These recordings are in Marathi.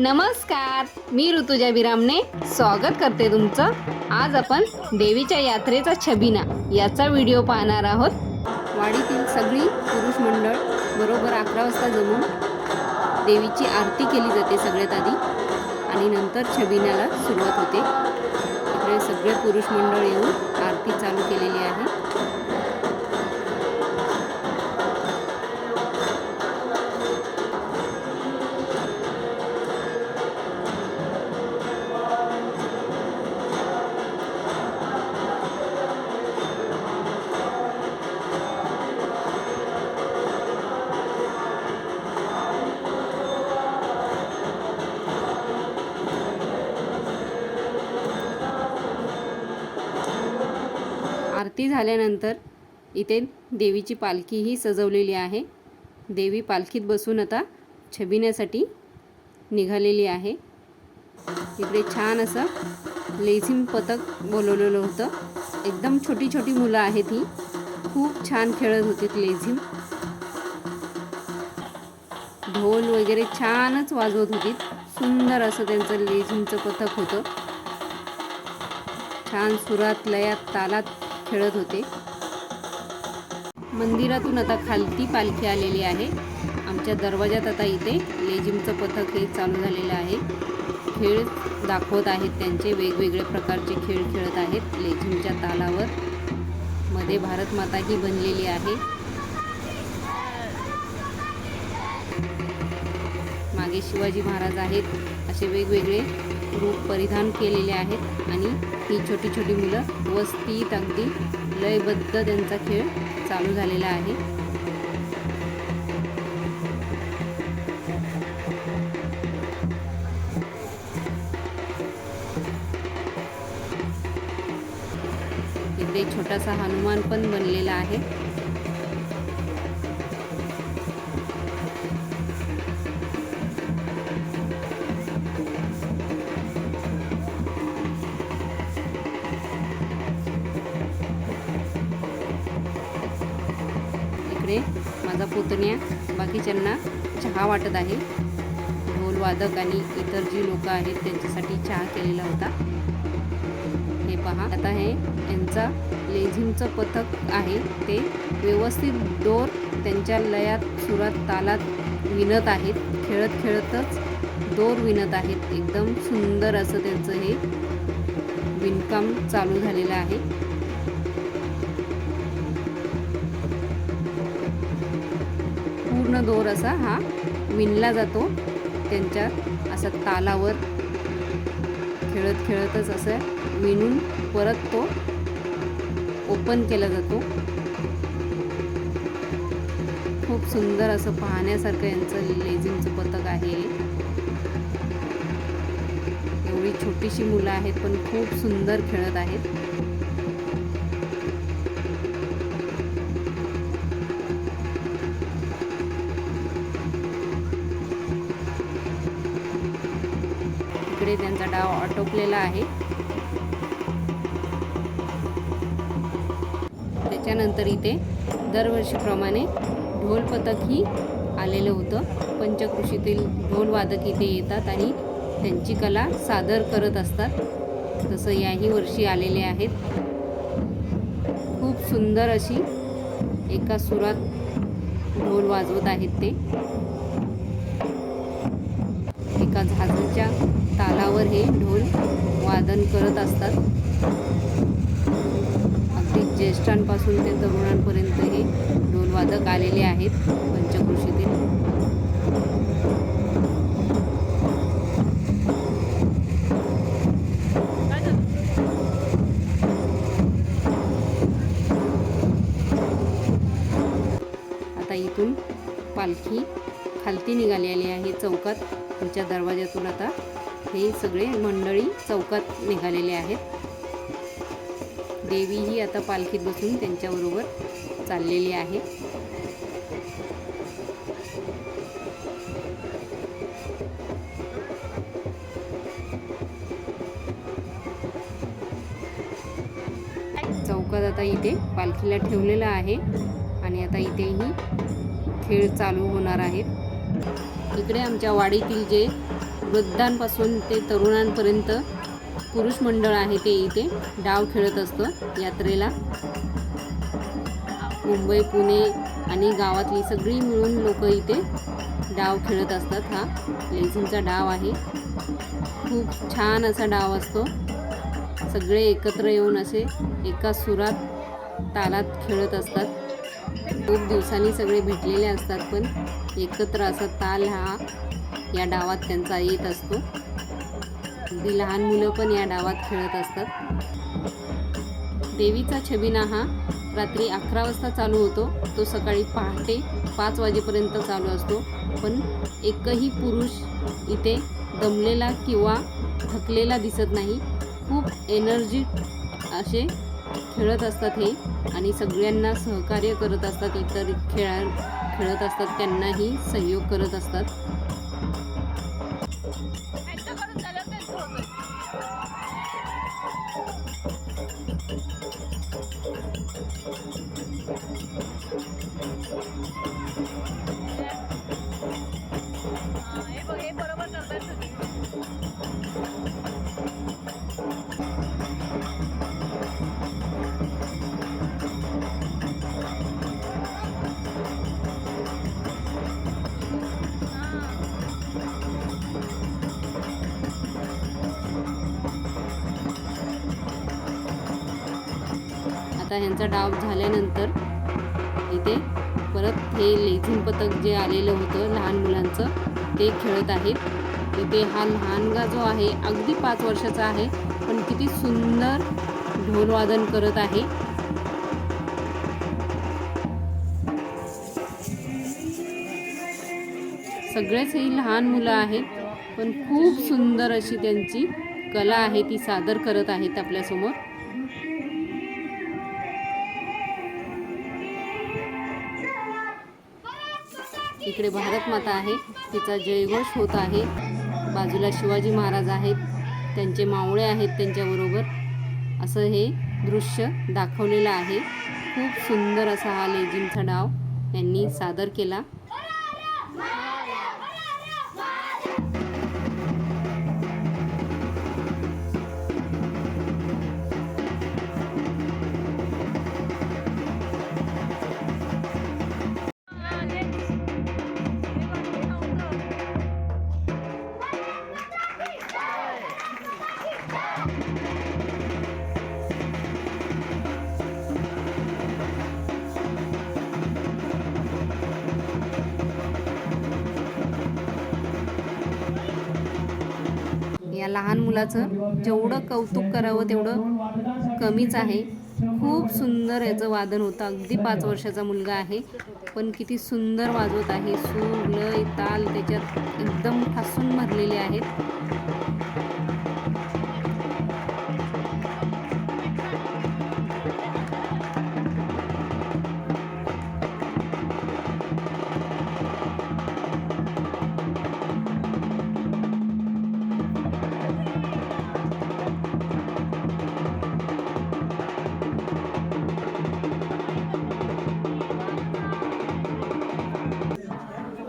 नमस्कार मी ऋतुजा बिरामने स्वागत करते तुमचं. आज आपण देवीच्या यात्रेचा छबिना याचा व्हिडिओ पाहणार आहोत. वाडीतील सगळी पुरुष मंडळ बरोबर अकरा वाजता जमून देवीची आरती केली जाते सगळ्यात आधी आणि नंतर छबिन्याला सुरुवात होते. इकडे सगळे पुरुष मंडळ येऊन आरती चालू केलेली आहे. झाल्यानंतर इथे देवीची पालखीही सजवलेली आहे. देवी पालखीत बसून आता छबिण्यासाठी निघालेली आहे. इकडे छान असं लेझिम पथक बोलवलेलं होतं. एकदम छोटी छोटी मुलं आहेत ही. खूप छान खेळत होती लेझिम. ढोल वगैरे छानच वाजवत होती. सुंदर असं त्यांचं लेझिमचं पथक होतं. छान सुरात लयात तालात खेळत होते. मंदिरातून आता खालती पालखी आलेली आहे. आमच्या दरवाजात आता इथे लेझिमचं पथक हे चालू झालेलं आहे. खेळ दाखवत आहेत त्यांचे वेगवेगळे प्रकारचे खेळ खेळत आहेत लेझिमच्या तालावर. मध्ये भारत माता ही बनलेली आहे. मागे शिवाजी महाराज आहेत. असे वेगवेगळे रूप परिधान केलेले आहेत आणि ही छोटी छोटी मुलं वस्तीत अगदी लयबद्ध त्यांचा खेळ चालू झालेला आहे. इथे छोटासा हनुमान पण बनलेला आहे. पुतण्या बाकीच्यांना चहा वाटत आहे. ढोलवादक आणि इतर जी लोक आहेत त्यांच्यासाठी चहा केलेला होता. हे पहा. आता हे यांचा लेझिमचं पथक आहे. ते व्यवस्थित दोर त्यांच्या लयात सुरात तालात विणत आहेत. खेळत खेळतच दोर विणत आहेत. एकदम सुंदर असं त्यांचं हे विणकाम चालू झालेलं आहे. पूर्ण दोर असा हा विणला जातो. त्यांच्या असा तालावर खेळत खेळतच असं विणून परत तो ओपन केला जातो. खूप सुंदर असं पाहण्यासारखं यांचं लेझिमचं पथक आहे. एवढी छोटीशी मुलं आहेत पण खूप सुंदर खेळत आहेत. इकडे आटोपलेला आहे. त्याच्यानंतर इथे दरवर्षीप्रमाणे ढोलपथकही आलेलं होतं. पंचकृषीतील ढोल वादक इथे येतात आणि त्यांची कला सादर करत असतात. तसं याही वर्षी आलेले आहेत. खूप सुंदर अशी एका सुरात ढोल वाजवत आहेत ते. एका झाजूच्या तालावर हे ढोल वादन करत असतात. अगदी ज्येष्ठांपासून ते तरुणांपर्यंत हे ढोल वादक आलेले आहेत पंचकृषीतील आता इथून पालखी खालती निघालेली आहे चौकात. पुढच्या दरवाज्यातून आता हे सगळे मंडळी चौकात निघालेले आहेत. देवीही आता पालखीत बसून त्यांच्याबरोबर चाललेली आहे. चौकात आता इथे पालखीला ठेवलेलं आहे आणि आता इथेही खेळ चालू होणार आहेत. इकडे आमच्या वाडीतील जे वृद्धांपासून ते तरुणांपर्यंत पुरुष मंडळ आहे ते इथे. डाव खेळत असतं यात्रेला. मुंबई पुणे आणि गावातली सगळी मिळून लोक इथे डाव खेळत असतात. हा लेझिमचा डाव आहे. खूप छान असा डाव असतो. सगळे एकत्र येऊन असे एका सुरात तालात खेळत असतात. खूप दिवसांनी सगळे भेटलेले असतात पण एकत्र असा ताल हा या डावात त्यांचा येत असतो. अगदी लहान मुलं पण या डावात खेळत असतात. देवीचा छबिना हा रात्री अकरा वाजता चालू होतो. तो सकाळी पहाटे पाच वाजेपर्यंत चालू असतो. पण एकही पुरुष इथे दमलेला किंवा थकलेला दिसत नाही. खूप एनर्जी असे खेळत असतात हे आणि सगळ्यांना सहकार्य करत असतात. इतर खेळा खेळत असतात. त्यांनाही सहयोग करत असतात. आता ह्यांचा डाव झाल्यानंतर इथे परत हे लेझिम पथक जे आलेलं होतं लहान मुलांचं ते खेळत आहेत इथे हा लहानगा जो आहे अगदी पाच वर्षाचा आहे पण किती सुंदर ढोलवादन करत आहे. सगळेच ही लहान मुलं आहेत पण खूप सुंदर अशी त्यांची कला आहे ती सादर करत आहेत आपल्यासमोर. इकडे भारत माता आहे. तिचा जयघोष होत आहे. बाजूला शिवाजी महाराज आहेत. त्यांचे मावळे आहेत त्यांच्याबरोबर. असं हे दृश्य दाखवलेलं आहे. खूप सुंदर असा हा लेझिमचा डाव यांनी सादर केला. लहान मुलाचं जेवढं कौतुक करावं तेवढं कमीच आहे. खूप सुंदर याचं वादन होतं. अगदी पाच वर्षाचा मुलगा आहे. पण किती सुंदर वाजवत आहे. सूर लय ताल त्याच्यात एकदम ठासून भरलेले आहेत.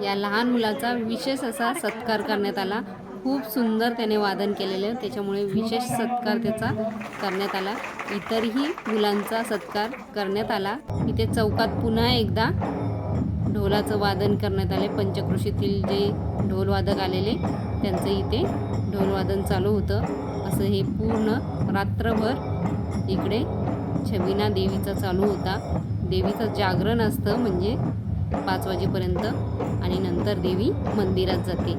या लहान मुलाचा विशेष असा सत्कार करण्यात आला. खूप सुंदर त्याने वादन केलेलं त्याच्यामुळे विशेष सत्कार त्याचा करण्यात आला. इतरही मुलांचा सत्कार करण्यात आला. इथे चौकात पुन्हा एकदा ढोलाचं वादन करण्यात आले. पंचकृषीतील जे ढोलवादक आलेले त्यांचं इथे ढोलवादन चालू होतं. असं हे पूर्ण रात्रभर इकडे छबिना देवीचा चालू होता. देवीचं जागरण असतं म्हणजे पाच वाजेपर्यंत आणि नंतर देवी मंदिरात जाते.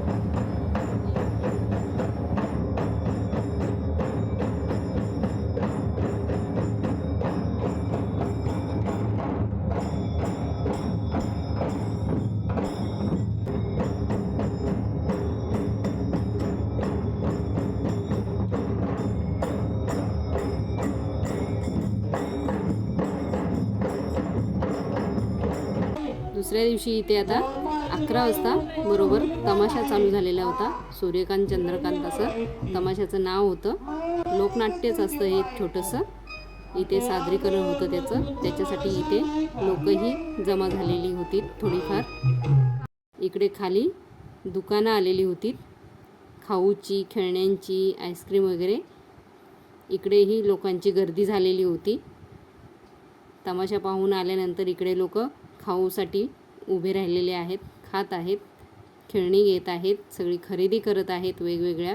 दुसऱ्या दिवशी इथे आता अकरा वाजता बरोबर तमाशा चालू झालेला होता. सूर्यकांत चंद्रकांत असं तमाशाचं नाव होतं. लोकनाट्यच असतं हे छोटंसं. इथे सादरीकरण होतं त्याचं. त्याच्यासाठी इथे लोकही जमा झालेली होती थोडीफार. इकडे खाली दुकानं आलेली होती खाऊची खेळण्यांची आईस्क्रीम वगैरे. इकडेही लोकांची गर्दी झालेली होती. तमाशा पाहून आल्यानंतर इकडे लोक खाऊसाठी उभे राहिलेले आहेत खात आहेत खेळणी घेत आहेत सगळी खरेदी करत आहेत वेगवेगळ्या